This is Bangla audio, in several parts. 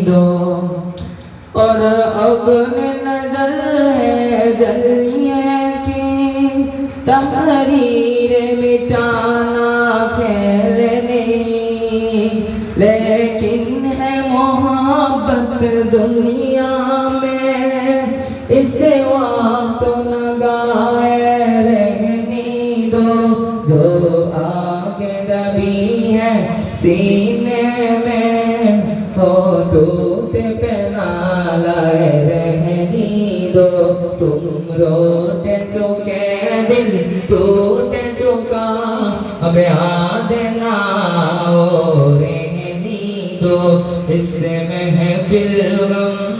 दो। और अपने नज़र है जलिए की, तहरीर मिटाना खेल नहीं। लेकिन है मोहब्बत दुनिया में, इसे वक्त न गाए فوٹو پہنا لائے رہنی دو۔ تم روتے چکے دل، ٹوٹے چکا اب یاد نہ رہنی دو۔ اس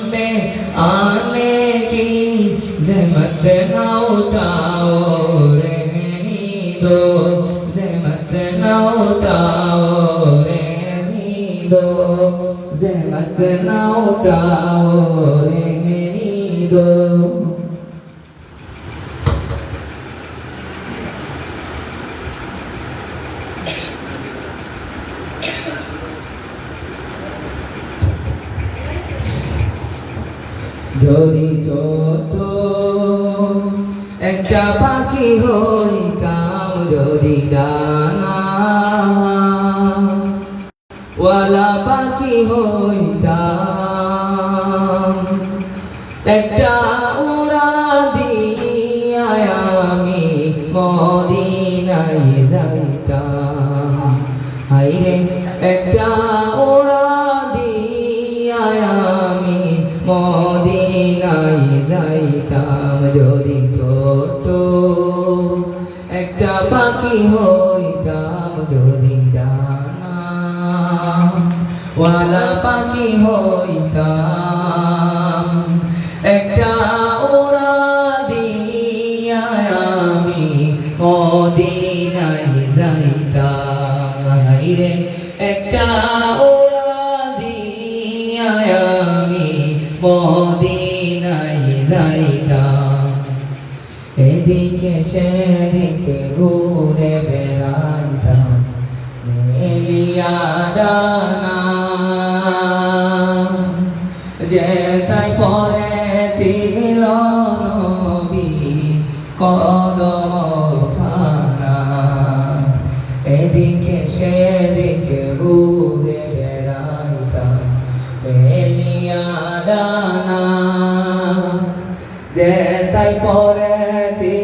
میں آنے کی زحمت نہ اٹھاؤ رہنی دو۔ ಜಮಕ್ಕೆ ನಾವು ಕಾವೋ জরি যত একটা পাখি হই কাম জরি ডানা ওয়ালা পাখি হইতাম। একটা উড়া দিয়া আমি মদিনায় যাইতাম। হাইরে একটা উড়া দিয়া আমি মদিনায় যাইতাম। যদি ছোট একটা পাখি হইতাম ওয়ালা পাখি হইতাম। একটা ওরা দিয়া আমি মদিনায় যাইতাম। হাইরে একটা ওরা দিয়া আমি মদিনায় যাইতাম। এদিকে সেদিকে ঘুরে বেড়াইতাম। মেলিয়া ডানা যে তাই পরে ছিল নবী কদম এদিকে সেদিকে ঘুরে বেড়াইতাম মেলিয়া ডানা তাই পরে ছিল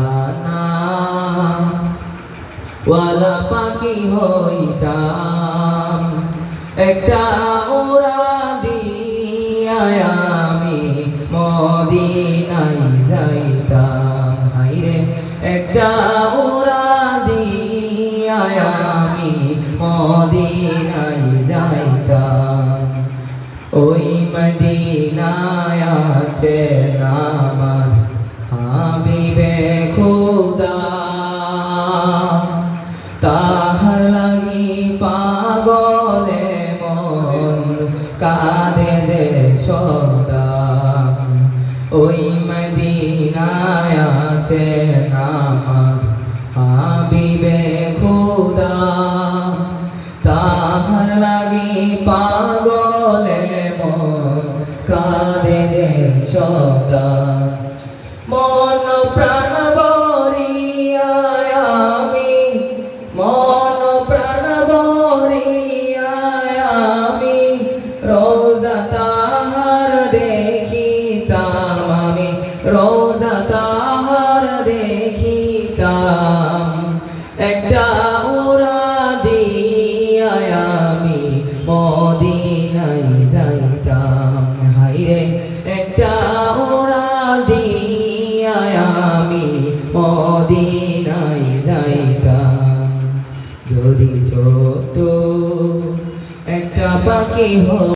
ওয়ালা পাখি হইতাম। একটা ওরা দিয়া আমি মদিনায় যাইতাম। হাইরে একটা ওরা দিয়া আমি মদিনায় কাঁদে সদা ওই মদিনায় আছে নামার হাবিবে খুদা। তাহার লাগি পাগলে মন কাঁদে সদা মন প্রাণ ছোট একটা পাখি হয়